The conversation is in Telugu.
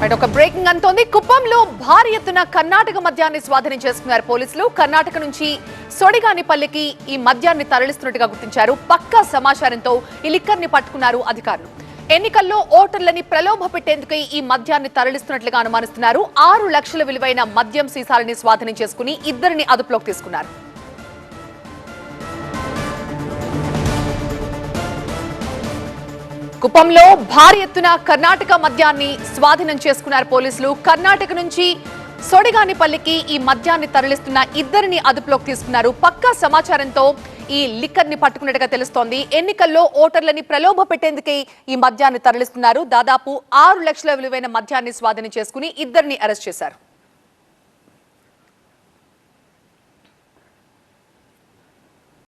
బ్రేకింగ్ అంతోంది కుప్పంలో భారీ ఎత్తున కర్ణాటక మద్యాన్ని స్వాధీనం చేసుకున్నారు పోలీసులు. కర్ణాటక నుంచి సొడిగానిపల్లికి ఈ మద్యాన్ని తరలిస్తున్నట్టుగా గుర్తించారు. పక్కా సమాచారంతో ఈ లిక్కర్ని పట్టుకున్నారు అధికారులు. ఎన్నికల్లో ఓటర్లని ప్రలోభ పెట్టేందుకు ఈ మద్యాన్ని తరలిస్తున్నట్లుగా అనుమానిస్తున్నారు. ఆరు లక్షల విలువైన మద్యం సీసాలని స్వాధీనం చేసుకుని ఇద్దరిని అదుపులోకి తీసుకున్నారు. కుప్పంలో భారీ ఎత్తున కర్ణాటక మద్యాన్ని స్వాధీనం చేసుకున్నారు పోలీసులు. కర్ణాటక నుంచి సొడిగానిపల్లికి ఈ మద్యాన్ని తరలిస్తున్న ఇద్దరిని అదుపులోకి తీసుకున్నారు. పక్కా సమాచారంతో ఈ లిక్కర్ని పట్టుకున్నట్టుగా తెలుస్తోంది. ఎన్నికల్లో ఓటర్లని ప్రలోభ పెట్టేందుకే ఈ మద్యాన్ని తరలిస్తున్నారు. దాదాపు ఆరు లక్షల విలువైన మద్యాన్ని స్వాధీనం చేసుకుని ఇద్దరిని అరెస్ట్ చేశారు.